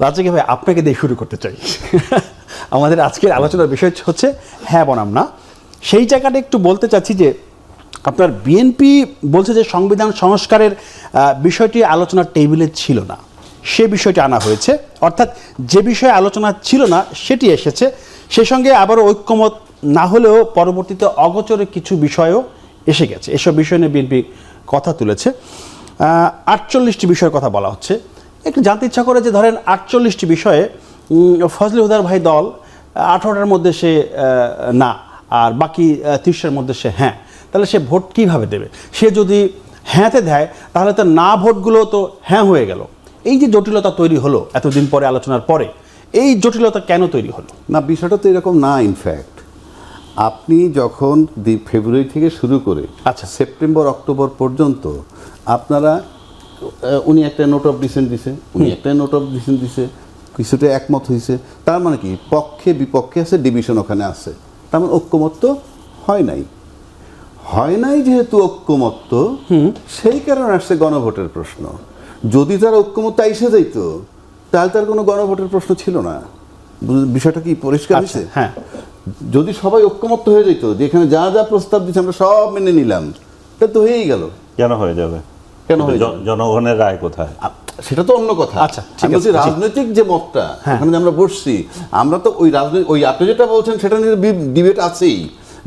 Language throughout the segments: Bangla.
রাজাকে ভাই আপনাকে দিয়ে শুরু করতে চাই। আমাদের আজকের আলোচনার বিষয় হচ্ছে হ্যাঁ বনাম না। সেই জায়গাটা একটু বলতে চাচ্ছি যে, আপনার বিএনপি বলছে যে সংবিধান সংস্কারের বিষয়টি আলোচনার টেবিলে ছিল না। সে বিষয়টি আনা হয়েছে। অর্থাৎ যে বিষয়ে আলোচনা ছিল না, সেটি এসেছে। সেই সঙ্গে আবারও ঐক্যমত না হলেও পরবর্তীতে অগোচরে কিছু বিষয়ও এসে গেছে। এসব বিষয় নিয়ে বিএনপি কথা তুলেছে। আটচল্লিশটি বিষয়ের কথা বলা হচ্ছে। একটু জানতে ইচ্ছা করে যে ধরেন আটচল্লিশটি বিষয়ে ফজলে হুদার ভাই দল আঠারোটার মধ্যে সে না আর বাকি তিরিশটার মধ্যে সে হ্যাঁ। তাহলে সে ভোট কীভাবে দেবে? সে যদি হ্যাঁতে দেয় তাহলে তো না ভোটগুলো তো হ্যাঁ হয়ে গেল। এই যে জটিলতা তৈরি হলো এতদিন পরে আলোচনার পরে এই জটিলতা কেন তৈরি হলো? না বিষয়টা তো এরকম না ইনফ্যাক্ট আপনি যখন ফেব্রুয়ারি থেকে শুরু করে আচ্ছা। সেপ্টেম্বর অক্টোবর পর্যন্ত আপনারা উনি একটা নোট অফ ডিসেন্ট দিছে উনি একটা নোট অফ ডিসেন্ট দিছে কিছুটা একমত হয়েছে তার মানে কি? পক্ষে বিপক্ষে আছে ডিভিশন ওখানে আছে। তার মানে ঐক্যমত্য হয় নাই। হয় নাই যেহেতু ঐক্যমত্য সেই কারণে আসছে গণভোটের প্রশ্ন। যদি তার ঐক্যমত্য এসে যাইত তাহলে তার কোনো গণভোটের প্রশ্ন ছিল না। বিষয়টা কি পরিষ্কার আচ্ছা, হয়েছে হ্যাঁ। যদি সবাই ঐক্যমত্য হয়ে যেত যে এখানে যা যা প্রস্তাব দিচ্ছে আমরা সব মেনে নিলাম তা তো হয়েই গেল। কেন হয়ে যাবে? কেন হয়ে জনগণের রায় কোথায়? সেটা তো অন্য কথা। আচ্ছা, ঠিক বলছি আছে, রাজনৈতিক যে মতটা এখানে যে আমরা বসছি আমরা তো ওই রাজনৈতিক ওই আপনি যেটা বলছেন সেটা নিয়ে ডিবেট আছেই।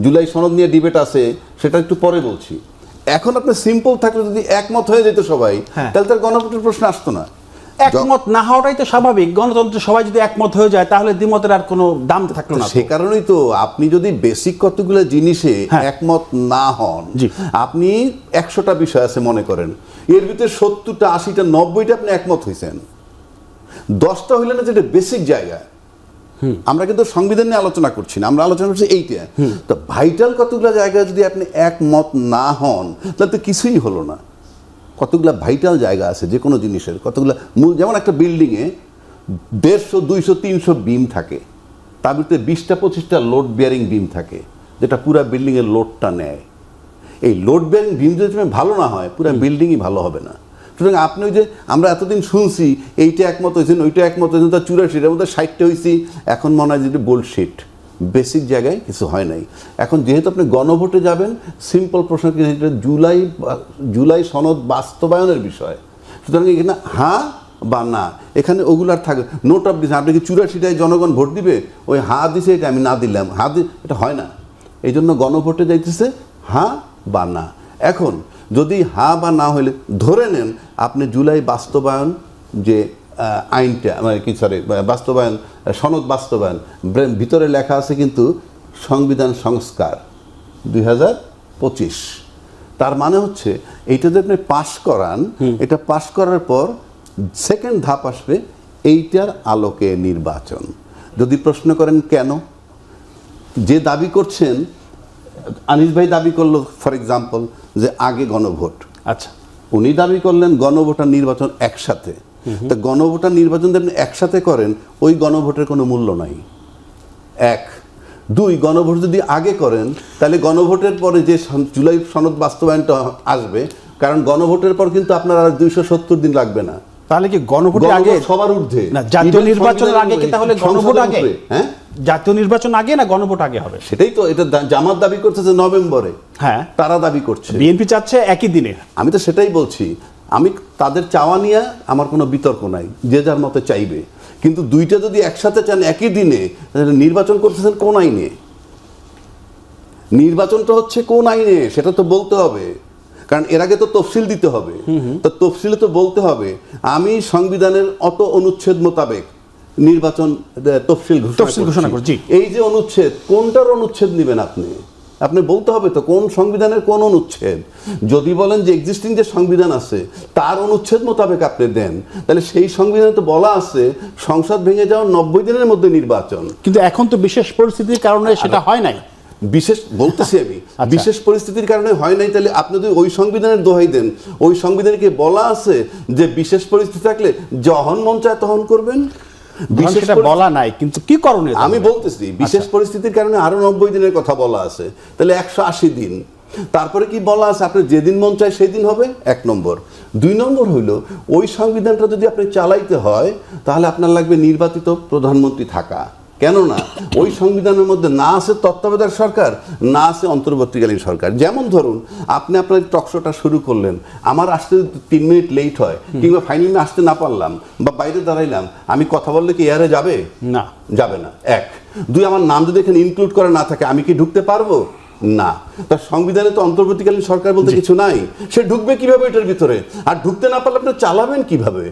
জুলাই সনদ নিয়ে ডিবেট আছে সেটা একটু পরে বলছি। এখন আপনি সিম্পল থাকলে যদি একমত হয়ে যেত সবাই হ্যাঁ। তাহলে তার গণভোটের প্রশ্ন আসতো না। একমত না হওয়াটাই তো স্বাভাবিক। গণতন্ত্রে সবাই যদি একমত হয়ে যায় তাহলে দ্বিমতের আর কোনো দাম থাকল না। সে কারণেই তো আপনি যদি বেসিক কতগুলো জিনিসে হ্যাঁ। একমত না হন আপনি একশোটা বিষয় আছে মনে করেন। এর ভিতরে সত্তরটা আশিটা নব্বইটা আপনি একমত হয়েছেন দশটা হইলে না যেটা বেসিক জায়গা। আমরা কিন্তু সংবিধান নিয়ে আলোচনা করছি না আমরা আলোচনা করছি এইটা। তো ভাইটাল কতগুলো জায়গায় যদি আপনি একমত না হন তাহলে তো কিছুই হলো না। কতগুলা ভাইটাল জায়গা আছে যে কোনো জিনিসের কতগুলা মূল যেমন একটা বিল্ডিংয়ে দেড়শো দুইশো তিনশো বিম থাকে। তার ভিতরে বিশটা পঁচিশটা লোড বিয়ারিং বিম থাকে যেটা পুরা বিল্ডিংয়ের লোডটা নেয়। এই লোড বিয়ারিং বিম যদি তুমি ভালো না হয় পুরো বিল্ডিংই ভালো হবে না। সুতরাং আপনি ওই যে আমরা এতদিন শুনছি এইটা একমত হয়েছেন ওইটা একমত হয়েছেন তার চুরাশিটার মধ্যে ষাটটা হয়েছি এখন মনে হয় যেটা বোলশিট বেসিক জায়গায় কিছু হয় নাই। এখন যেহেতু আপনি গণভোটে যাবেন, সিম্পল প্রশ্ন কি, এটা জুলাই জুলাই সনদ বাস্তবায়নের বিষয়। সুতরাং এখানে হ্যাঁ বা না, এখানে ওগুলো আর থাকবে নোট অফ ডিসেন্ট আপনি কি চুরাশিটায় জনগণ ভোট দিবে? ওই হ্যাঁ দিছে, এটা আমি না দিলাম হ্যাঁ দি, এটা হয় না। এই জন্য গণভোটে যাইতেছে হ্যাঁ বা না। এখন যদি হ্যাঁ বা না হলে ধরে নেন আপনি জুলাই বাস্তবায়ন যে আইনটা মানে কি সরি বাস্তবায়ন সনদ বাস্তবায়ন ভিতরে লেখা আছে কিন্তু সংবিধান সংস্কার দুই হাজার পঁচিশ। তার মানে হচ্ছে এইটা যদি আপনি পাশ করান এটা পাশ করার পর সেকেন্ড ধাপ আসবে এইটার আলোকে নির্বাচন। যদি প্রশ্ন করেন কেন? যে দাবি করছেন আনিস ভাই দাবি করল ফর এক্সাম্পল যে আগে গণভোট। আচ্ছা। উনি দাবি করলেন গণভোট আর নির্বাচন একসাথে। তা গণভোট আর নির্বাচন আপনি একসাথে করেন ওই গণভোটের কোনো মূল্য নাই। এক। দুই গণভোট যদি আগে করেন তাহলে গণভোটের পরে যে জুলাই সনদ বাস্তবায়নটা আসবে কারণ গণভোটের পর কিন্তু আপনার আর দুইশো সত্তর দিন লাগবে না। তাহলে কি গণভোটের আগে সবার ঊর্ধ্বে। না জাতীয় নির্বাচনের আগে কি তাহলে গণভোট আগে? হ্যাঁ? জাতীয় নির্বাচন আগে না গণভোট আগে হবে? সেটাই তো এটা জামাত দাবি করতেছে নভেম্বরে। হ্যাঁ। তারা দাবি করছে। বিএনপি চাচ্ছে একই দিনে। আমি তো সেটাই বলছি। আমি তাদের চাওয়া নিয়ে আমার কোনো বিতর্ক নাই যে যার মতো চাইবে। কিন্তু দুইটা যদি একসাথে চান একই দিনে তাহলে নির্বাচন করতেছেন কোন আইনে? নির্বাচনটা হচ্ছে কোন আইনে সেটা তো বলতে হবে। কারণ এর আগে তো তফসিল দিতে হবে। তো তফসিলে তো বলতে হবে আমি সংবিধানের অত অনুচ্ছেদ মোতাবেক নির্বাচন তফসিল ঘোষণা করছি। করছি। এই যে অনুচ্ছেদ কোনটার অনুচ্ছেদ নেবেন আপনি? আপনি বলতে হবে তো কোন সংবিধানের কোন অনুচ্ছেদ? যদি বলেন যে এক্সিস্টিং যে সংবিধান আছে তার অনুচ্ছেদ মোতাবেক আপনি দেন তাহলে সেই সংবিধানে তো বলা আছে সংসদ ভেঙে যাওয়ার নব্বই দিনের মধ্যে নির্বাচন। কিন্তু এখন তো বিশেষ পরিস্থিতির কারণে সেটা হয় নাই। বিশেষ বলতেছি আমি আচ্ছা। বিশেষ পরিস্থিতির কারণে হয় নাই তাহলে আপনি যদি ওই সংবিধানের দোহাই দেন ওই সংবিধানে কি বলা আছে যে বিশেষ পরিস্থিতি থাকলে যখন মন চায় তখন করবেন? সেটা বলা নাই কিন্তু কি করণীয় আমি বলতেছি বিশেষ পরিস্থিতির কারণে আরও নব্বই দিনের কথা বলা আছে তাহলে একশো আশি দিন। তারপরে কি বলা আছে আপনি যেদিন মন চায় সেদিন হবে? এক নম্বর। দুই নম্বর হইল ওই সংবিধানটা যদি আপনি চালাইতে হয় তাহলে আপনার লাগবে নির্বাচিত প্রধানমন্ত্রী থাকা। কেননা ওই সংবিধানের মধ্যে না আছে তত্ত্বাবধায়ক সরকার না আছে অন্তর্বর্তীকালীন সরকার। যেমন ধরুন আপনি আপনার টকশোটা শুরু করলেন আমার আসতে তিন মিনিট লেট হয় কিংবা ফাইনালি আসতে না পারলাম বা বাইরে দাঁড়াইলাম আমি কথা বললে কি এয়ারে যাবে? না। যাবে না। এক দুই আমার নাম যদি এখানে ইনক্লুড করা না থাকে আমি কি ঢুকতে পারব? না। তার সংবিধানে তো অন্তর্বর্তীকালীন সরকার বলতে কিছু নাই। সে ঢুকবে কীভাবে এটার ভিতরে? আর ঢুকতে না পারলে আপনি চালাবেন কীভাবে?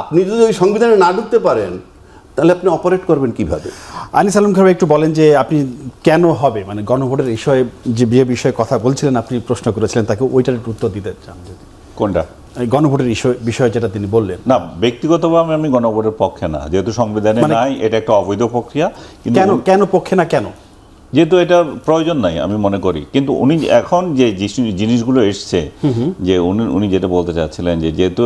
আপনি যদি ওই সংবিধানে না ঢুকতে পারেন তাহলে আপনি অপারেট করবেন কীভাবে? আনিস আলম খান একটু বলেন যে আপনি কেন হবে? মানে গণভোটের বিষয়ে যে বিয়ে বিষয়ে কথা বলছিলেন আপনি প্রশ্ন করেছিলেন তাকে ওইটার একটু উত্তর দিতে চান যদি। কোনটা? গণভোটের বিষয় বিষয় যেটা তিনি বললেন। না ব্যক্তিগতভাবে আমি গণভোটের পক্ষে না। যেহেতু সংবিধানে মানে- নাই এটা একটা অবৈধ প্রক্রিয়া কেন কেন পক্ষে না কেন? যেহেতু এটা প্রয়োজন নাই আমি মনে করি। কিন্তু উনি এখন যে জিনিসগুলো এসছে যে উনি উনি যেটা বলতে চাচ্ছিলেন যে যেহেতু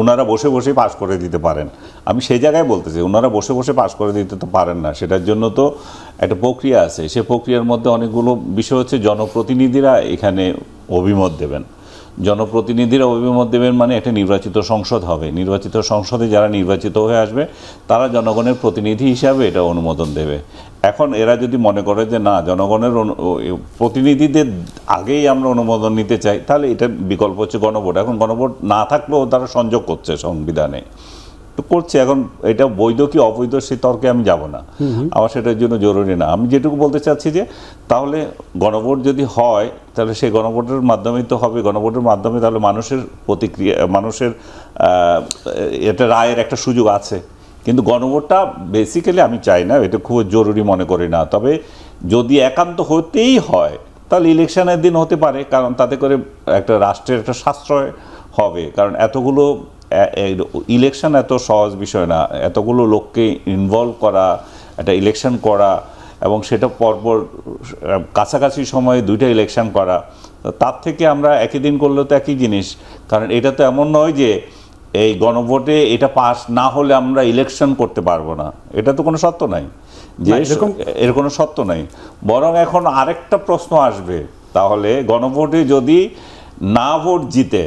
ওনারা বসে বসে পাশ করে দিতে পারেন। আমি সেই জায়গায় বলতেছি ওনারা বসে বসে পাশ করে দিতে তো পারেন না। সেটার জন্য তো একটা প্রক্রিয়া আছে। সে প্রক্রিয়ার মধ্যে অনেকগুলো বিষয় হচ্ছে জনপ্রতিনিধিরা এখানে অভিমত দেবেন। জনপ্রতিনিধিরা অভিমত দেবেন মানে একটা নির্বাচিত সংসদ হবে। নির্বাচিত সংসদে যারা নির্বাচিত হয়ে আসবে, তারা জনগণের প্রতিনিধি হিসাবে এটা অনুমোদন দেবে। এখন এরা যদি মনে করে যে না, জনগণের প্রতিনিধিদের আগেই আমরা অনুমোদন নিতে চাই, তাহলে এটা বিকল্প হচ্ছে গণভোট। এখন গণভোট না থাকলেও তারা সংযোগ করছে সংবিধানে। তো করছে। এখন এটা বৈধ কি অবৈধ সে তর্কে আমি যাব না। আমার সেটার জন্য জরুরি না। আমি যেটুকু বলতে চাচ্ছি যে তাহলে গণভোট যদি হয় তাহলে সেই গণভোটের মাধ্যমেই তো হবে। গণভোটের মাধ্যমে তাহলে মানুষের প্রতিক্রিয়া মানুষের এটা রায়ের একটা সুযোগ আছে। কিন্তু গণভোটটা বেসিক্যালি আমি চাই না। এটা খুব জরুরি মনে করি না। তবে যদি একান্ত হতেই হয় তাহলে ইলেকশনের দিন হতে পারে। কারণ তাতে করে একটা রাষ্ট্রের একটা সাশ্রয় হবে। কারণ এতগুলো ইলেকশন এত সহজ বিষয় না। এতগুলো লোককে ইনভলভ করা একটা ইলেকশন করা এবং সেটা পরপর কাছাকাছি সময়ে দুইটা ইলেকশন করা। তার থেকে আমরা একই দিন করলে তো একই জিনিস। কারণ এটা তো এমন নয় যে এই গণভোটে এটা পাস না হলে আমরা ইলেকশন করতে পারব না। এটা তো কোনো সত্য নাই। যে এর কোনো সত্য নাই। বরং এখন আরেকটা প্রশ্ন আসবে। তাহলে গণভোটে যদি না ভোট জিতে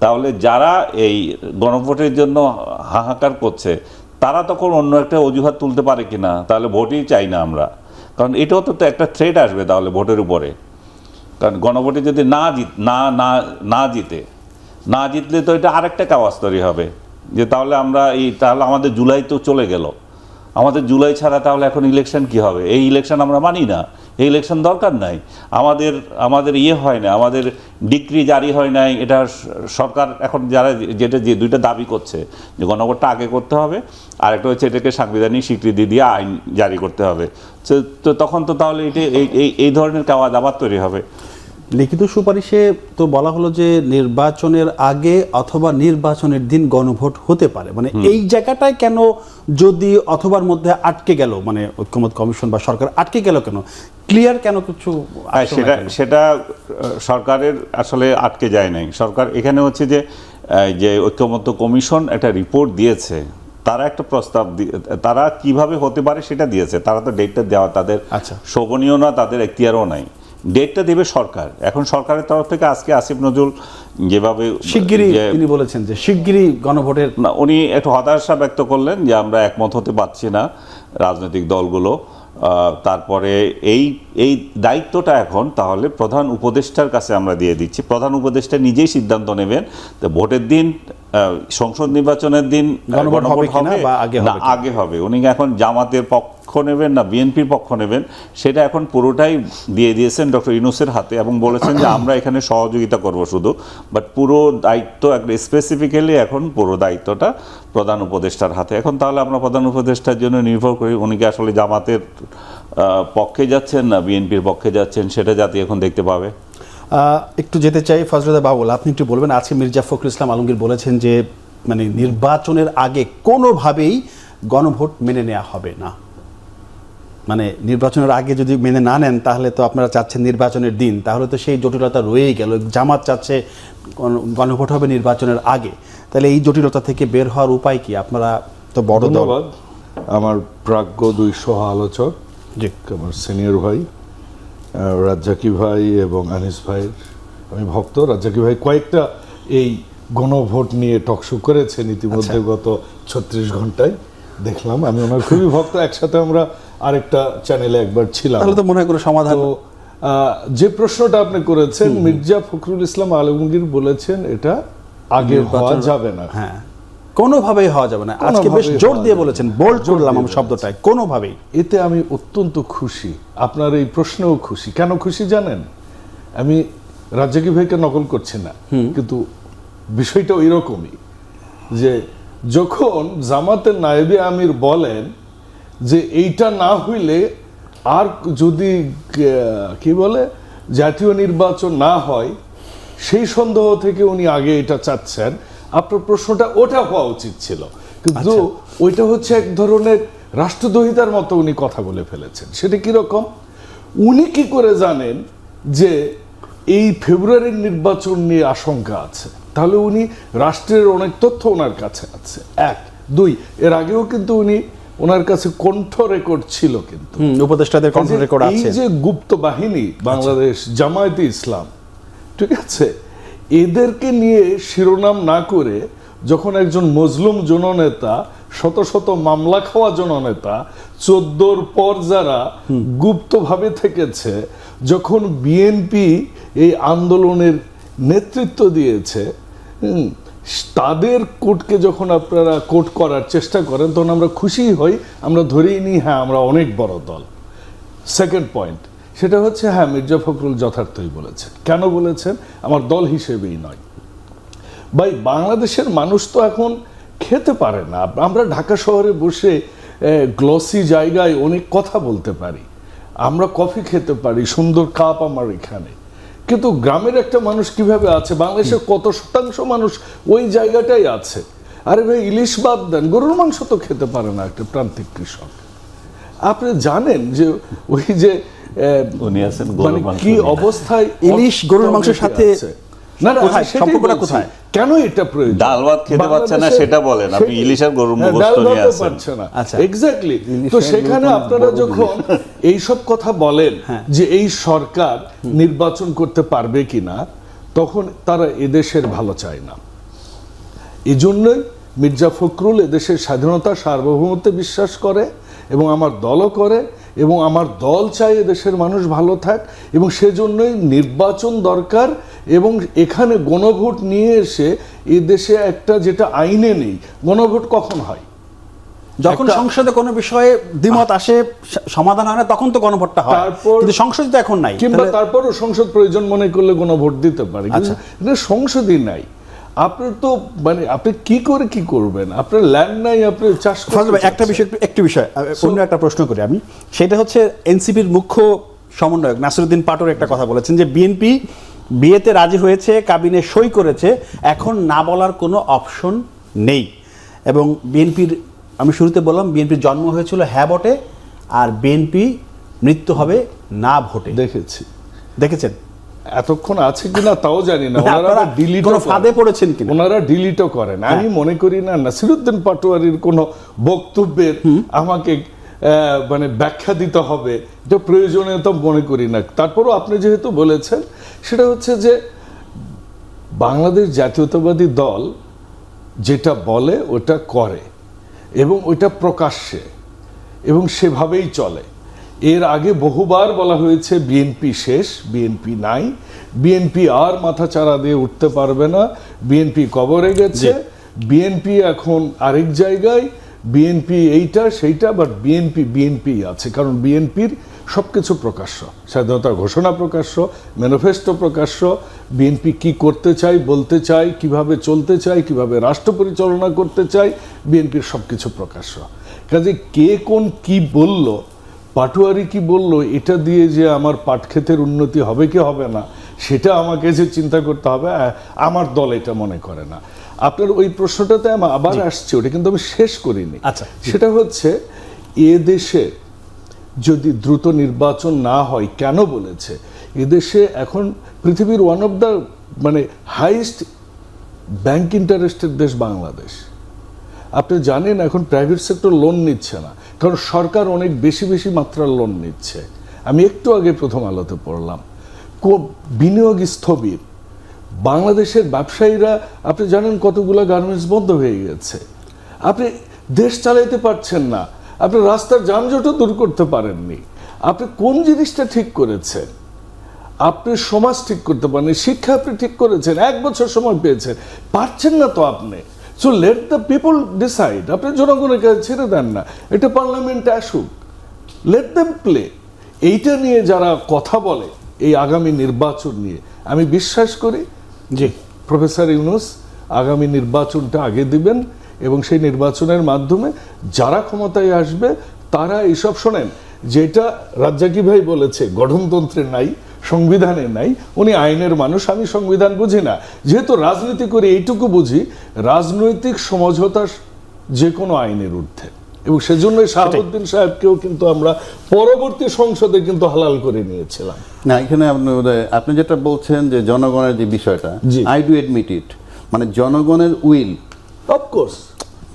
তাহলে যারা এই গণভোটের জন্য হাহাকার করছে, তারা তখন অন্য একটা অজুহাত তুলতে পারে কিনা? তাহলে ভোটই চাই না আমরা। কারণ এটাও তো তো একটা থ্রেট আসবে তাহলে ভোটের উপরে। কারণ গণভোটে যদি না জিত, না না না জিতে, না জিতলে তো এটা আরেকটা কাওয়াজ তৈরি হবে। যে তাহলে আমরা এই, তাহলে আমাদের জুলাই তো চলে গেল। আমাদের জুলাই ছাড়া তাহলে এখন ইলেকশন কি হবে? এই ইলেকশন আমরা মানি না। এই ইলেকশন দরকার নাই। আমাদের আমাদের ইয়ে হয় না, আমাদের ডিক্রি জারি হয় নাই, এটা সরকার এখন যারা যেটা যে দুইটা দাবি করছে, যে গণভোটটা আগে করতে হবে আর একটা হচ্ছে এটাকে সাংবিধানিক স্বীকৃতি দিয়ে আইন জারি করতে হবে। তো- তখন তো তাহলে এটা এই এই এই ধরনের কাওয়া দাবার তৈরি হবে। লিখিত সুপারিশে তো বলা হলো যে নির্বাচনের আগে অথবা নির্বাচনের দিন গণভোট হতে পারে। মানে এই জায়গাটায় কেন যদি অথবার মধ্যে আটকে গেল মানে ঐক্যমত কমিশন বা সরকার আটকে গেল কেন? ক্লিয়ার কেন কিছু সেটা সেটা সরকারের আসলে আটকে যায় নাই। সরকার এখানে হচ্ছে যে যে ঐক্যমত্য কমিশন একটা রিপোর্ট দিয়েছে তারা একটা প্রস্তাব তারা কীভাবে হতে পারে সেটা দিয়েছে। তারা তো ডেটটা দেওয়া তাদের আচ্ছা। শোভনীয় না তাদের এখতিয়ারও নাই। ডেটটা দেবে সরকার। এখন সরকারের তরফ থেকে আজকে আসিফ নজরুল যেভাবে শিগগিরই তিনি বলেছেন যে শিগগিরই গণভোটের না উনি একটু হতাশা ব্যক্ত করলেন যে আমরা একমত হতে পারছি না রাজনৈতিক দলগুলো। তারপরে এই এই দায়িত্বটা এখন তাহলে প্রধান উপদেষ্টার কাছে আমরা দিয়ে দিচ্ছি। প্রধান উপদেষ্টা নিজেই সিদ্ধান্ত নেবেন তো ভোটের দিন সংসদ নির্বাচনের দিন আহ, গণভোট হবে বা আগে হবে আগে হবে। উনি এখন জামাতের পক্ষ নেবেন না বিএনপির পক্ষ নেবেন সেটা এখন পুরোটাই দিয়ে দিয়েছেন ডক্টর ইনুসের হাতে এবং বলেছেন যে আমরা এখানে সহযোগিতা করব শুধু। বাট পুরো দায়িত্ব একটা স্পেসিফিক্যালি এখন পুরো দায়িত্বটা প্রধান উপদেষ্টার হাতে। এখন তাহলে আমরা প্রধান উপদেষ্টার জন্য নির্ভর করি উনি কি আসলে জামাতের পক্ষে যাচ্ছেন না বিএনপির পক্ষে যাচ্ছেন সেটা জাতি এখন দেখতে পাবে। একটু যেতে চাই ফজরদা বাবুল আপনি একটু বলবেন আজকে মির্জা ফখরুল ইসলাম আলমগীর বলেছেন যে মানে নির্বাচনের আগে কোনোভাবেই গণভোট মেনে নেওয়া হবে না। মানে নির্বাচনের আগে যদি মেনে না নেন তাহলে তো আপনারা চাচ্ছেন নির্বাচনের দিন তাহলে তো সেই জটিলতা রয়েই গেল। জামাত চাচ্ছে গণ- গণভোট হবে নির্বাচনের আগে। তাহলে এই জটিলতা থেকে বের হওয়ার উপায় কি? আপনারা তো বড় দল। ধন্যবাদ। আমার প্রাজ্ঞ দুই সহ আলোচক আমার সিনিয়র ভাই। রাজ্জাকি ভাই এবং আনিস ভাইয়ের আমি ভক্ত রাজ্জাকি ভাই কয়েকটা এই গণভোট নিয়ে টকশো করেছেন ইতিমধ্যে গত ছত্রিশ ঘন্টায়। দেখলাম আমি ওনার খুবই ভক্ত একসাথে আমরা আরেকটা চ্যানেলে একবার ছিলাম। তাহলে তো মনে হয় কোনো সমাধান যে প্রশ্নটা আপনি করেছেন মির্জা ফখরুল ইসলাম আলমগীর বলেছেন এটা আগে হওয়া যাবে না। হ্যাঁ। কোনোভাবেই হওয়া যাবে না। আজকে বেশ জোর দিয়ে বলেছেন। বোল্ড করলাম আমি শব্দটায় কোনোভাবেই। এতে আমি অত্যন্ত খুশি। আপনার এই প্রশ্নেও খুশি। কেন খুশি জানেন? আমি রাজ্জাকি ভাইকে নকল করছি না কিন্তু বিষয়টা ওই রকমই যে যখন জামাতের নায়েবে আমির বলেন যে এইটা না হইলে আর যদি কি বলে জাতীয় নির্বাচন না হয় সেই সন্দেহ থেকে উনি আগে এটা চাচ্ছেন। আপনার প্রশ্নটা ওটা হওয়া উচিত ছিল। কিন্তু ওইটা হচ্ছে এক ধরনের রাষ্ট্রদ্রোহিতার মতো উনি কথা বলে ফেলেছেন। সেটা কীরকম উনি কি করে জানেন যে এই ফেব্রুয়ারির নির্বাচন নিয়ে আশঙ্কা আছে? তাহলে উনি রাষ্ট্রের অনেক তথ্য ওনার কাছে আছে। এক। দুই এর আগেও কিন্তু উনি ওনার কাছে কণ্ঠ রেকর্ড ছিল কিন্তু। উপদেষ্টাদের কণ্ঠ রেকর্ড এই যে গুপ্ত বাহিনী বাংলাদেশ জামায়াতে ইসলাম ঠিক আছে? এদেরকে নিয়ে শিরোনাম না করে যখন একজন মজলুম জননেতা শত শত মামলা খাওয়া জননেতা চোদ্দোর পর যারা গুপ্তভাবে থেকেছে যখন বিএনপি এই আন্দোলনের নেতৃত্ব দিয়েছে তাদের কোর্টকে যখন আপনারা কোর্ট করার চেষ্টা করেন তখন আমরা খুশি হই আমরা ধরেই নিই হ্যাঁ আমরা অনেক বড় দল। সেকেন্ড পয়েন্ট সেটা হচ্ছে হ্যাঁ মির্জা ফখরুল যথার্থই বলেছেন। কেন বলেছেন? আমার দল হিসেবেই নয়। ভাই, বাংলাদেশের মানুষ তো এখন খেতে পারে না। আমরা ঢাকা শহরে বসে গ্লসি জায়গায় অনেক কথা বলতে পারি। আমরা কফি খেতে পারি, সুন্দর কাপ আমার এখানে। কিন্তু গ্রামের একটা মানুষ কীভাবে আছে? বাংলাদেশের কত শতাংশ মানুষ ওই জায়গাটাই আছে। আরে ভাই, ইলিশ বাদ দেন, গরুর মাংস তো খেতে পারে না একটা প্রান্তিক কৃষক। আপনি জানেন যে ওই যে উনি আছেন গরুর মানে মাংস কি অবস্থায় ইলিশ গরুর মাংসের সাথে না না সম্পর্কটা কোথায়? কেন এটা প্রয়োজন ডাল ভাত খেতে পারছে না সেটা বলেন। আপনি ইলিশ আর গরুর হ্যাঁ, ডাল নিয়ে ভাতও আসেন। পারছে না আচ্ছা। এক্স্যাক্টলি তো সেখানে আপনারা যখন এইসব কথা বলেন হ্যাঁ। যে এই সরকার নির্বাচন করতে পারবে কিনা তখন তারা এদেশের ভালো চায় না এই জন্যই মির্জা ফখরুল এদেশের স্বাধীনতা সার্বভৌমত্বে বিশ্বাস করে এবং আমার দলও করে এবং আমার দল চায় দেশের মানুষ ভালো থাক এবং সেজন্যই নির্বাচন দরকার এবং এখানে গণভোট নিয়ে এসে এদেশে একটা যেটা আইনে নেই গণভোট কখন হয়? যখন সংসদে কোনো বিষয়ে দ্বিমত আসে সমাধান হয় না তখন তো গণভোটটা হয়। তারপর- কিন্তু সংসদে তো এখন নাই। কিংবা তারপরও সংসদ প্রয়োজন মনে করলে কোনো ভোট দিতে পারে। আচ্ছা। সংসদই নাই। আপনার তো মানে আপনি কি করে কি করবেন? আপনার ল্যান্ড নাই আপনি চাষ একটা বিষয় একটু- বিষয় অন্য একটা প্রশ্ন করি আমি। সেটা হচ্ছে এনসিপির মুখ্য সমন্বয়ক নাসিরুদ্দিন পাটোর একটা কথা বলেছেন যে বিএনপি বিয়েতে রাজি হয়েছে কাবিনে সই করেছে এখন না বলার কোনো অপশন নেই। এবং বিএনপির আমি শুরুতে বললাম বিএনপির জন্ম হয়েছিল হ্যাঁ ভোটে আর বিএনপি মৃত্যু হবে না ভোটে। দেখেছি। দেখেছেন? এতক্ষণ আছে কিনা তাও জানি না। ওনারা ডিলিট কোনো ফাঁদে পড়েছেন কিনা? ওনারা ডিলিটও করেন। আমি মনে করি না নাসিরুদ্দিন পাটোয়ারির কোনো বক্তব্যের আমাকে মানে ব্যাখ্যা দিতে হবে এটা প্রয়োজনীয়তা মনে করি না। তারপরও আপনি যেহেতু বলেছেন সেটা হচ্ছে যে বাংলাদেশ জাতীয়তাবাদী দল যেটা বলে ওটা করে এবং ওইটা প্রকাশ্যে এবং সেভাবেই চলে। এর আগে বহুবার বলা হয়েছে বিএনপি শেষ বিএনপি নাই বিএনপি আর মাথা চারা দিয়ে উঠতে পারবে না বিএনপি কবরে গেছে বিএনপি এখন আরেক জায়গায় বিএনপি এইটা সেইটা বাট বিএনপি বিএনপি আছে কারণ বিএনপির সবকিছু প্রকাশ্য স্বাধীনতার ঘোষণা প্রকাশ্য ম্যানিফেস্টো প্রকাশ্য বিএনপি কি করতে চাই বলতে চাই কীভাবে চলতে চাই কীভাবে রাষ্ট্র পরিচালনা করতে চাই বিএনপির সবকিছু প্রকাশ্য কাজে কে কোন কি বলল পাটোয়ারি কি বলল এটা দিয়ে যে আমার পাট ক্ষেতের উন্নতি হবে কি হবে না সেটা আমাকে যে চিন্তা করতে হবে আমার দল এটা মনে করে না। আপনার ওই প্রশ্নটাতে আমি আবার আসছে ওটা কিন্তু আমি শেষ করিনি। আচ্ছা, সেটা হচ্ছে এ দেশে যদি দ্রুত নির্বাচন না হয় কেন বলেছে? এদেশে এখন পৃথিবীর ওয়ান অফ দ্য মানে হাইস্ট ব্যাংক ইন্টারেস্টের দেশ বাংলাদেশ। আপনি জানেন এখন প্রাইভেট সেক্টর লোন নিচ্ছে না। কারণ সরকার অনেক বেশি বেশি মাত্রার লোন নিচ্ছে। আমি একটু আগে প্রথম আলোতে পড়লাম। বিনিয়োগ স্থবির। বাংলাদেশের ব্যবসায়ীরা, আপনি জানেন কতগুলো গার্মেন্টস বন্ধ হয়ে গেছে। আপনি দেশ চালাইতে পারছেন না। আপনি রাস্তার যানজটও দূর করতে পারেননি। আপনি কোন জিনিসটা ঠিক করেছেন? আপনি সমাজ ঠিক করতে পারেন শিক্ষা আপনি ঠিক করেছেন। এক বছর সময় পেয়েছেন। পারছেন না তো আপনি। So let the people decide আপনি জনগণের কাছে ছেড়ে দেন না। এটা পার্লামেন্টে আসুক। লেট দেম প্লে এইটা নিয়ে যারা কথা বলে এই আগামী নির্বাচন নিয়ে। আমি বিশ্বাস করি যে প্রফেসর ইউনুস আগামী নির্বাচনটা আগে দিবেন এবং সেই নির্বাচনের মাধ্যমে যারা ক্ষমতায় আসবে তারা এইসব শোনেন। যেটা রাজ্জাকি ভাই বলেছে গঠনতন্ত্রে নাই। সংবিধানে নাই। উনি আইনের মানুষ আমি সংবিধান বুঝি না। যেহেতু রাজনীতি করি এইটুকু বুঝি রাজনৈতিক সমঝোতা যে কোনো আইনের ঊর্ধ্বে। এবং সেজন্য শাহাবুদ্দিন সাহেবকেও কিন্তু আমরা পরবর্তী সংসদে কিন্তু হালাল করে নিয়েছিলাম। না এখানে আপনি আপনি যেটা বলছেন যে জনগণের যে বিষয়টা। আই ডু এডমিট ইট মানে জনগণের উইল। অফকোর্স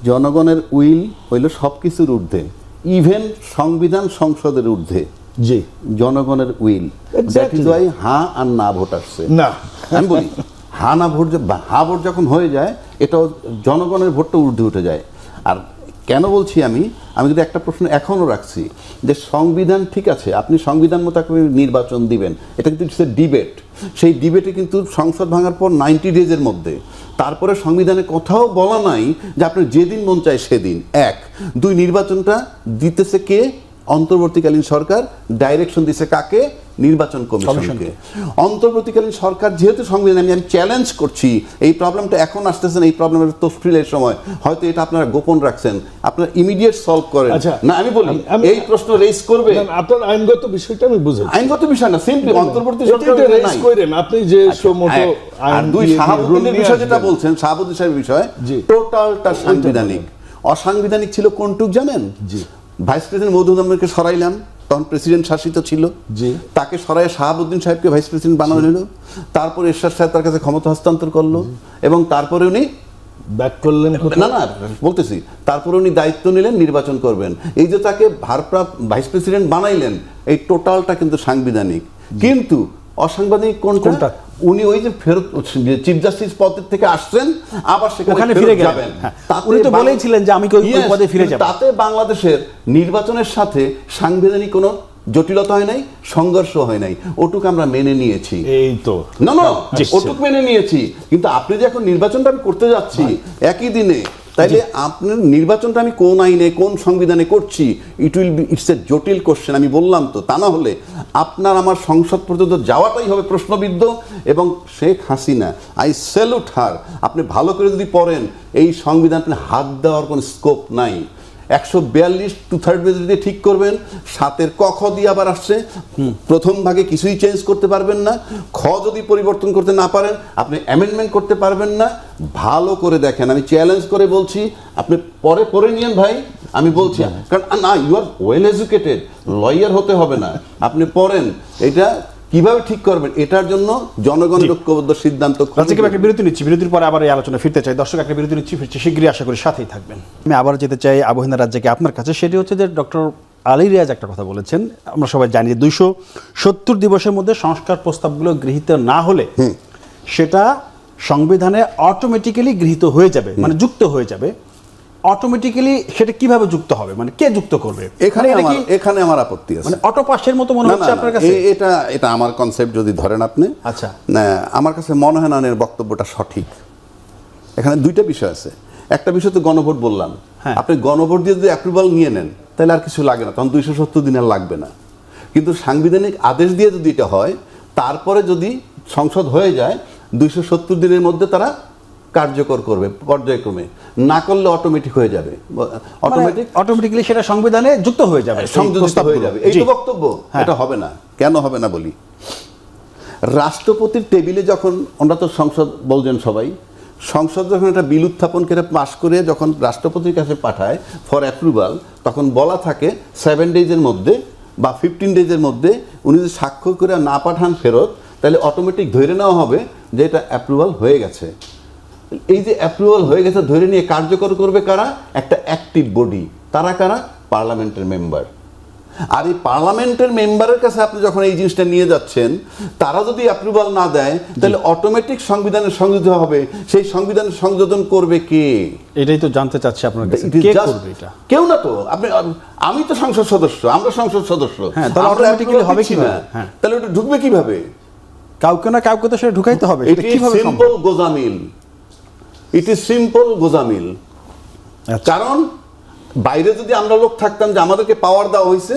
জনগণের উইল হইল সব কিছুর ঊর্ধ্বে। ইভেন সংবিধান সংসদের ঊর্ধ্বে। জি। জনগণের উইল। দ্যাট ইজ ওয়াই হা আর না ভোট আসছে। না। আমি বলি হা না ভোট হা ভোট যখন হয়ে যায় এটাও জনগণের ভোটটা ঊর্ধ্বে উঠে যায়। আর কেন বলছি আমি? আমি যদি একটা প্রশ্ন এখনও রাখছি যে সংবিধান ঠিক আছে আপনি সংবিধান মতো আপনি নির্বাচন দিবেন। এটা কিন্তু ডিবেট। সেই ডিবেটে কিন্তু সংসদ ভাঙার পর নাইনটি ডেজের মধ্যে। তারপরে সংবিধানে কোথাও বলা নাই যে আপনার যেদিন মন চায় সেদিন। এক দুই নির্বাচনটা দিতেছে কে? অন্তর্বর্তীকালীন সরকার ডাইরেকশন দিছে কাকে? নির্বাচন কমিশনকে অন্তর্বর্তীকালীন সরকার যেহেতু সংবিধান আমি আমি চ্যালেঞ্জ করছি এই প্রবলেমটা এখন আসতেছে না এই প্রবলেমের তফসিলের সময়। হয়তো এটা আপনারা গোপন রাখছেন। আপনারা ইমিডিয়েট সলভ করেন। আচ্ছা, না আমি বলি এই প্রশ্ন রেজ করবে। আপনার আইনগত বিষয়টা আমি বুঝেছি। আইনগত বিষয় না সিম্পলি অন্তর্বর্তী সরকার raise করেন আপনি যে সমত হ্যাঁ, আর দুই দিয়ে শাহাবুদ্দিনের বিষয় যেটা বলছেন শাহাবুদ্দিন সাহেবের বিষয় টোটালটা সাংবিধানিক। অসাংবিধানিক ছিল কোনটুক জানেন? জি। ভাইস প্রেসিডেন্ট মৌদুদ আহমেদকে সরাইলাম তখন প্রেসিডেন্ট শাসিত ছিল। জি। তাকে সরাই শাহাবুদ্দিন সাহেবকে ভাইস প্রেসিডেন্ট বানানো হলো। তারপর এরশাদ সাহেব তার কাছে ক্ষমতা হস্তান্তর করল এবং তারপরে উনি ব্যাক করলেন না না বলতেছি। তারপরে উনি দায়িত্ব নিলেন নির্বাচন করবেন। এই যে তাকে ভারপ্রাপ্ত ভাইস প্রেসিডেন্ট বানাইলেন এই টোটালটা কিন্তু সাংবিধানিক। কিন্তু অসাংবিধানিক কোনটা? উনি ওই যে ফেরত চিফ জাস্টিস পদের থেকে আসছেন আবার সেখানে ফিরে যাবেন। হ্যাঁ। উনি তো বলেছিলেন বলেইছিলেন যে আমি ওই- পদে ফিরে যাব। তাতে বাংলাদেশের নির্বাচনের সাথে সাংবিধানিক কোনো জটিলতা হয় নাই সংঘর্ষ হয় নাই। ওটুক আমরা মেনে নিয়েছি। এই তো। না না। ওটুক মেনে নিয়েছি। কিন্তু আপনি যে এখন নির্বাচনটা আমি করতে যাচ্ছি একই দিনে তাইলে আপনার নির্বাচনটা আমি কোন আইনে কোন সংবিধানে করছি it will be it's a জটিল কোশ্চেন আমি বললাম তো তা না হলে আপনার আমার সংসদ পর্যন্ত যাওয়াটাই হবে প্রশ্নবিদ্ধ এবং Sheikh Hasina I salute her আপনি ভালো করে যদি পড়েন এই সংবিধান আপনি হাত দেওয়ার কোনো স্কোপ নাই। একশো বিয়াল্লিশ টু থার্ড মেজরিটি ঠিক করবেন সাতের ক খ দিয়ে আবার আসছে। প্রথম ভাগে কিছুই চেঞ্জ করতে পারবেন না। খ যদি পরিবর্তন করতে না পারেন আপনি অ্যামেন্ডমেন্ট করতে পারবেন না। ভালো করে দেখেন আমি চ্যালেঞ্জ করে বলছি আপনি পরে পরে নিয়েন ভাই আমি বলছি কারণ না you are well educated lawyer হতে হবে না। আপনি পড়েন এটা কীভাবে ঠিক করবেন? এটার জন্য জনগণের ঐক্যবদ্ধ সিদ্ধান্ত রাজ্যকে একটা বিরতি নিচ্ছি। বিরতির পরে আবার এই আলোচনা ফিরতে চাই। দর্শক একটা বিরতি নিচ্ছি ফিরছি শীঘ্রই। আশা করি সাথেই থাকবেন। আমি আবার যেতে চাই আবহিনা রাজ্যকে আপনার কাছে। সেটি হচ্ছে যে ডক্টর আলী রিয়াজ একটা কথা বলেছেন। আমরা সবাই জানি যে দুইশো সত্তর দিবসের মধ্যে সংস্কার প্রস্তাবগুলো গৃহীত না হলে সেটা সংবিধানে অটোমেটিক্যালি গৃহীত হয়ে যাবে মানে যুক্ত হয়ে যাবে। অটোমেটিক্যালি সেটা কীভাবে যুক্ত হবে? মানে কে যুক্ত করবে? এখানে মানে আমার এখানে আমার আপত্তি আছে। মানে অটো পাসের মতো মনে হচ্ছে আপনার কাছে? এটা এটা আমার কনসেপ্ট যদি ধরেন আপনি আচ্ছা। আমার কাছে মনে হয় না এর বক্তব্যটা সঠিক। এখানে দুইটা বিষয় আছে। একটা বিষয় তো গণভোট বললাম। হ্যাঁ। আপনি গণভোট দিয়ে যদি অ্যাপ্রুভাল নিয়ে নেন তাহলে আর কিছু লাগে না তখন দুইশো সত্তর দিন আর লাগবে না। কিন্তু সাংবিধানিক আদেশ দিয়ে যদি এটা হয় তারপরে যদি সংসদ হয়ে যায় দুইশো সত্তর দিনের মধ্যে তারা কার্যকর করবে পর্যায়ক্রমে। না করলে অটোমেটিক হয়ে যাবে। অটোমেটিক অটোমেটিক্যালি সেটা সংবিধানে যুক্ত হয়ে যাবে এই সংযোজিত হয়ে যাবে। এই তো বক্তব্য। হ্যাঁ। এটা হবে না। কেন হবে না বলি? রাষ্ট্রপতির টেবিলে যখন ওনারা তো সংসদ বলছেন সবাই সংসদ যখন একটা বিল উত্থাপন করে পাশ করে যখন রাষ্ট্রপতির কাছে পাঠায় ফর অ্যাপ্রুভাল তখন বলা থাকে সেভেন ডেজের মধ্যে বা ফিফটিন ডেজের মধ্যে উনি যদি স্বাক্ষর করে না পাঠান ফেরত তাহলে অটোমেটিক ধরে নেওয়া হবে যে এটা অ্যাপ্রুভাল হয়ে গেছে। এই যে অ্যাপ্রুভাল হয়ে গেছে ধরে নিয়ে কার্যকর করবে কারা? একটা অ্যাক্টিভ বডি তারা কারা? পার্লামেন্টের মেম্বার আর এই পার্লামেন্টের মেম্বারের কাছে আপনি যখন এই জিনিসটা নিয়ে যাচ্ছেন তারা যদি অ্যাপ্রুভাল না দেয় তাহলে অটোমেটিক সংবিধানের সংযোজন হবে। সেই সংবিধানের সংযোজন করবে কে? এটাই তো জানতে চাচ্ছি আপনার কাছে। কে করবে এটা? কেউ না তো। আপনি আমি তো সংসদ সদস্য আমরা সংসদ সদস্য। হ্যাঁ, তাহলে approval হবে কীভাবে? না। হ্যাঁ। তাহলে ওটা ঢুকবে কীভাবে? কাউকে না কাউকে তো সেটা ঢুকাইতে হবে। সেটা কীভাবে সম্ভব? সিম্পল গোজামিল। ইট ইজ সিম্পল গোজামিল। আচ্ছা। কারণ বাইরে যদি আমরা লোক থাকতাম যে আমাদেরকে পাওয়ার দেওয়া হয়েছে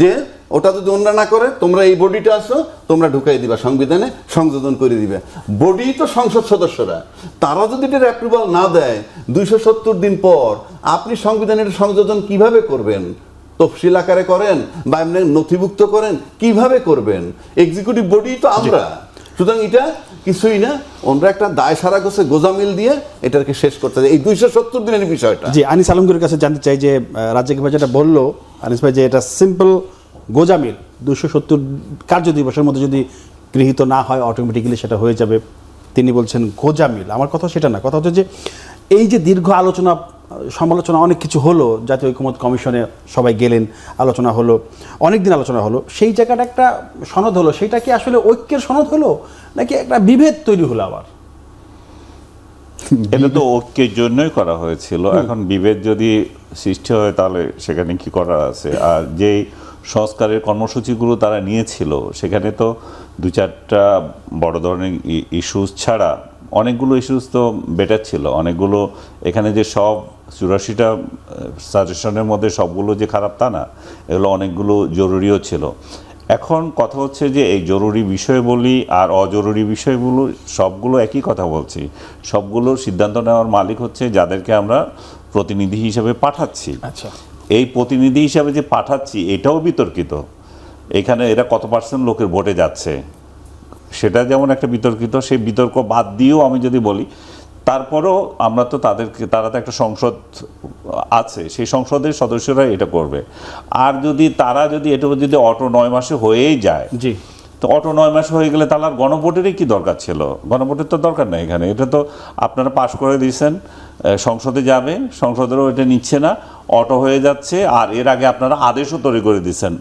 যে ওটা যদি অন্য না করে তোমরা এই বডিটা আসো তোমরা ঢুকাই দিবা সংবিধানে সংযোজন করে দিবে। বডি তো সংসদ সদস্যরা। তারা যদি এটার অ্যাপ্রুভাল না দেয় দুইশো সত্তর দিন পর আপনি সংবিধানের সংযোজন কীভাবে করবেন? তফসিল আকারে করেন বা এমনি নথিভুক্ত করেন কীভাবে করবেন? এক্সিকিউটিভ বডি তো আমরা। সুতরাং এটা কিছুই না। ওনরা একটা দায় সারা গোছে গোজামিল দিয়ে এটাকে শেষ করতে এই দুইশো সত্তর দিনের বিষয়টা। জি, আনিস আলমগীরের কাছে জানতে চাই যে রাজ্জাক ভাই যেটা বলল, আনিস ভাই, যে এটা সিম্পল গোজামিল দুশো সত্তর কার্য দিবসের মধ্যে যদি গৃহীত না হয় অটোমেটিক্যালি সেটা হয়ে যাবে। তিনি বলছেন গোজামিল আমার কথা সেটা না। কথা হচ্ছে যে, এই যে দীর্ঘ আলোচনা সমালোচনা অনেক কিছু হলো জাতীয় ঐকমত কমিশনে সবাই গেলেন আলোচনা হলো অনেক দিন আলোচনা হলো। সেই জায়গাটা একটা সনদ হলো সেটা কি আসলে ঐক্যের সনদ হলো নাকি একটা বিভেদ তৈরি হলো আবার? এটা তো ঐক্যের জন্যই করা হয়েছিল। এখন বিভেদ যদি সৃষ্টি হয় তাহলে সেখানে কি করার আছে? আর যেই সংস্কারের কর্মসূচিগুলো তারা নিয়েছিল সেখানে তো দু চারটা বড় ধরনের ইস্যুস ছাড়া অনেকগুলো ইস্যুস তো বেটার ছিল। অনেকগুলো এখানে যে সব চুরাশিটা সাজেশনের মধ্যে সবগুলো যে খারাপ তা না এগুলো অনেকগুলো জরুরিও ছিল। এখন কথা হচ্ছে যে এই জরুরি বিষয় বলি আর অজরুরি বিষয়গুলো সবগুলো একই কথা বলছি। সবগুলো সিদ্ধান্ত নেওয়ার মালিক হচ্ছে যাদেরকে আমরা প্রতিনিধি হিসেবে পাঠাচ্ছি। আচ্ছা। এই প্রতিনিধি হিসাবে যে পাঠাচ্ছি এটাও বিতর্কিত। এখানে এরা কত পার্সেন্ট লোকের ভোটে যাচ্ছে? সেটা যেমন একটা বিতর্কিত সেই বিতর্ক বাদ দিয়েও আমি যদি বলি তারপরেও আমরা তো তাদেরকে তারা তো একটা সংসদ আছে সেই সংসদের সদস্যরা এটা করবে। আর যদি তারা যদি এটা যদি অটো নয় মাসে হয়েই যায় জি। তো অটো নয় মাস হয়ে গেলে তাহলে আর গণভোটেরই কি দরকার ছিল? গণভোটের তো দরকার নেই এখানে এটা তো আপনারা পাশ করে দিয়েছেন সংসদে যাবে সংসদেরও এটা নিচ্ছে না অটো হয়ে যাচ্ছে আর এর আগে আপনারা আদেশও তৈরি করে দিয়েছেন।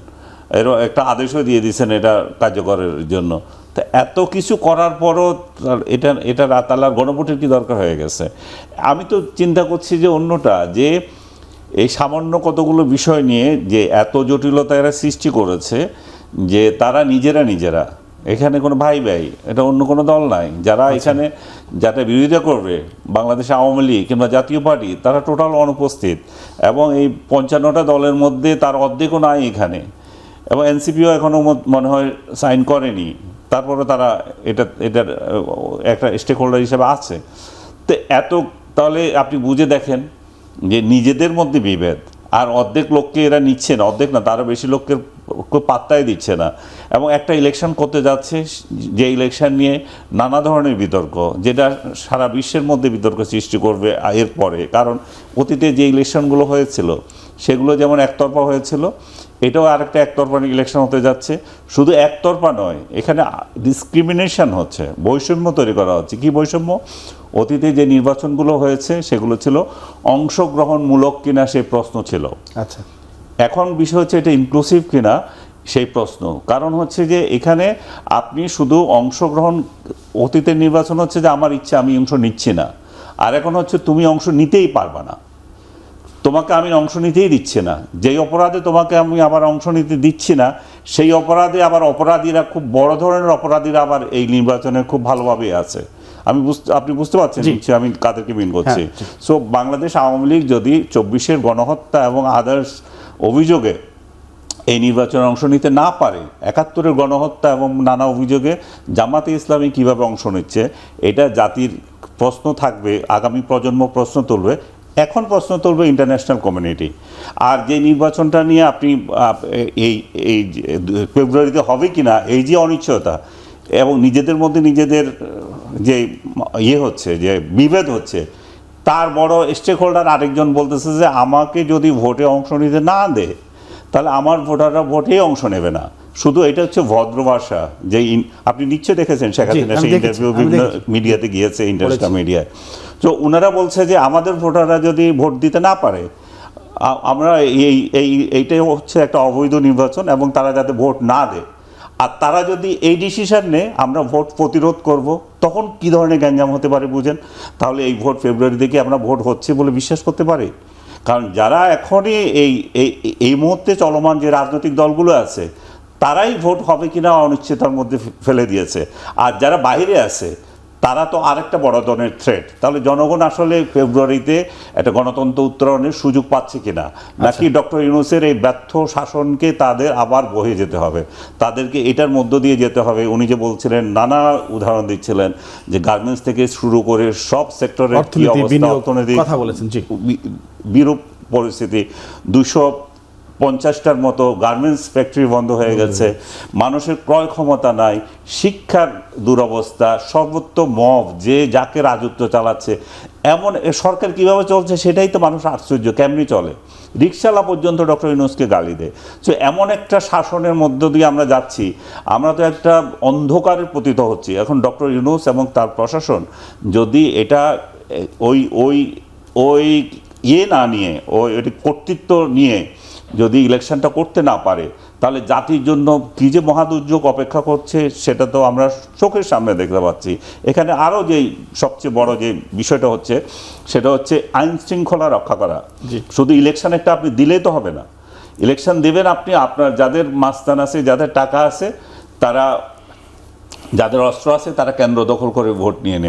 এরও একটা আদেশও দিয়ে দিয়েছেন এটা কার্যকরের জন্য। তো এত কিছু করার পরও তার- এটা এটা আর গণভোটের কি দরকার হয়ে গেছে? আমি তো চিন্তা করছি যে অন্যটা যে এই সামান্য কতগুলো বিষয় নিয়ে যে এত জটিলতা এরা সৃষ্টি করেছে যে তারা নিজেরা নিজেরা এখানে কোনো ভাই ভাই এটা অন্য কোনো দল নাই যারা এখানে যাতে বিরোধিতা করবে বাংলাদেশ আওয়ামী লীগ কিংবা জাতীয় পার্টি তারা টোটাল অনুপস্থিত এবং এই পঞ্চান্নটা দলের মধ্যে তার অর্ধেকও নাই এখানে এবং এনসিপিও এখনও মনে হয় সাইন করেনি তারপরে তারা এটা, এটার একটা স্টেক হোল্ডার হিসেবে আছে। তো এত, তাহলে আপনি বুঝে দেখেন যে নিজেদের মধ্যে বিভেদ, আর অর্ধেক লোককে এরা নিচ্ছে না, অর্ধেক না তারা বেশি লোককে পাত্তাই দিচ্ছে না। এবং একটা ইলেকশন করতে যাচ্ছে, যে ইলেকশন নিয়ে নানা ধরনের বিতর্ক, যেটা সারা বিশ্বের মধ্যে বিতর্ক সৃষ্টি করবে এর পরে কারণ অতীতে যে ইলেকশনগুলো হয়েছিল, সেগুলো যেমন একতরফা হয়েছিল এটাও আরেকটা একতরফা ইলেকশন হতে যাচ্ছে। শুধু একতরফা নয় এখানে ডিসক্রিমিনেশন হচ্ছে বৈষম্য তৈরি করা হচ্ছে। কি বৈষম্য? অতীতে যে নির্বাচনগুলো হয়েছে সেগুলো ছিল অংশগ্রহণমূলক কিনা সেই প্রশ্ন ছিল। আচ্ছা। এখন বিষয় হচ্ছে এটা ইনক্লুসিভ কিনা সেই প্রশ্ন। কারণ হচ্ছে যে এখানে আপনি শুধু অংশগ্রহণ অতীতের নির্বাচন হচ্ছে যে আমার ইচ্ছা আমি অংশ নিচ্ছি না। আর এখন হচ্ছে তুমি অংশ নিতেই পারবা না। তোমাকে আমি অংশ নিতেই দিচ্ছি না। যেই অপরাধে তোমাকে আমি আবার অংশ নিতে দিচ্ছি না সেই অপরাধে আবার অপরাধীরা খুব বড় ধরনের অপরাধীরা আবার এই নির্বাচনে খুব ভালোভাবে আছে। আমি বুঝতে আপনি বুঝতে পারছেন। নিশ্চয়ই আমি কাদেরকে মিন করছি? হ্যাঁ, সো বাংলাদেশ আওয়ামী লীগ যদি চব্বিশের গণহত্যা এবং আদার্স অভিযোগে এই নির্বাচনে অংশ নিতে না পারে একাত্তরের গণহত্যা এবং নানা অভিযোগে জামাতে ইসলামী কীভাবে অংশ নিচ্ছে এটা জাতির প্রশ্ন থাকবে আগামী প্রজন্ম প্রশ্ন তুলবে। এখন প্রশ্ন তুলবে ইন্টারন্যাশনাল কমিউনিটি আর যে নির্বাচনটা নিয়ে আপনি এই এই ফেব্রুয়ারিতে হবে কি না এই যে অনিশ্চয়তা এবং নিজেদের মধ্যে নিজেদের যে ইয়ে হচ্ছে যে বিভেদ হচ্ছে তার বড় স্টেক হোল্ডার আরেকজন বলতেছে যে আমাকে যদি ভোটে অংশ নিতে না দেয় তাহলে আমার ভোটাররা ভোটেই অংশ নেবে না। শুধু এটা হচ্ছে ভদ্র ভাষা যে আপনি নিশ্চয় দেখেছেন শেখ হাসিনা সেই ইন্টারভিউ বিভিন্ন মিডিয়াতে গিয়েছে ইন্টারন্যাশনাল মিডিয়ায় তো ওনারা বলছে যে আমাদের ভোটাররা যদি ভোট দিতে না পারে আমরা এই এই, এইটাই হচ্ছে একটা অবৈধ নির্বাচন এবং তারা যাতে ভোট না দেয়। আর তারা যদি এই ডিসিশন নেয়, আমরা ভোট প্রতিরোধ করব, তখন কি ধরনের গ্যাঞ্জাম হতে পারে বুঝেন? তাহলে এই ভোট ফেব্রুয়ারি থেকে আমরা ভোট হচ্ছে বলে বিশ্বাস করতে পারি। কারণ যারা এখনই এই এই এই মুহূর্তে চলমান যে রাজনৈতিক দলগুলো আছে, তারাই ভোট হবে কিনা অনিশ্চিতার মধ্যে ফেলে দিয়েছে। আর যারা বাইরে আছে তারা তো আরেকটা বড় ধরনের থ্রেট তাহলে জনগণ আসলে ফেব্রুয়ারিতে একটা গণতন্ত্র উত্তরণের সুযোগ পাচ্ছে কিনা? নাকি ডক্টর ইউনুসের এই ব্যর্থ শাসনকে তাদের আবার বহে যেতে হবে? তাদেরকে এটার মধ্য দিয়ে যেতে হবে। উনি যে বলছিলেন নানা উদাহরণ দিচ্ছিলেন যে গার্মেন্টস থেকে শুরু করে সব সেক্টরের অর্থনীতি, কথা বলেছেন, জি। বিরূপ পরিস্থিতি। দুশো পঞ্চাশটার মতো গার্মেন্টস ফ্যাক্টরি বন্ধ হয়ে গেছে। মানুষের ক্রয় ক্ষমতা নাই শিক্ষার দুরবস্থা সর্বত্র মব যে যাকে রাজত্ব চালাচ্ছে। এমন সরকার কীভাবে চলছে সেটাই তো মানুষ আশ্চর্য কেমনি চলে? রিক্সালা পর্যন্ত ডক্টর ইউনুসকে গালি দেয়। তো এমন একটা শাসনের মধ্য দিয়ে আমরা যাচ্ছি আমরা তো একটা অন্ধকারের পতিত হচ্ছি। এখন ডক্টর ইউনুস এবং তার প্রশাসন যদি এটা ওই ওই ওই ইয়ে না নিয়ে ওই ওই কর্তৃত্ব নিয়ে যদি ইলেকশনটা করতে না পারে তাহলে জাতির জন্য কী যে মহাদুর্যোগ অপেক্ষা করছে সেটা তো আমরা চোখের সামনে দেখতে পাচ্ছি। এখানে আরও যে সবচেয়ে বড় যে বিষয়টা হচ্ছে সেটা হচ্ছে আইন শৃঙ্খলা রক্ষা করা। শুধু ইলেকশন একটা আপনি দিলেই তো হবে না। ইলেকশন দেবেন আপনি আপনার যাদের মাস্তান আছে যাদের টাকা আছে তারা যাদের অস্ত্র আছে তারা কেন্দ্র দখল করে ভোট নিয়ে নেবে।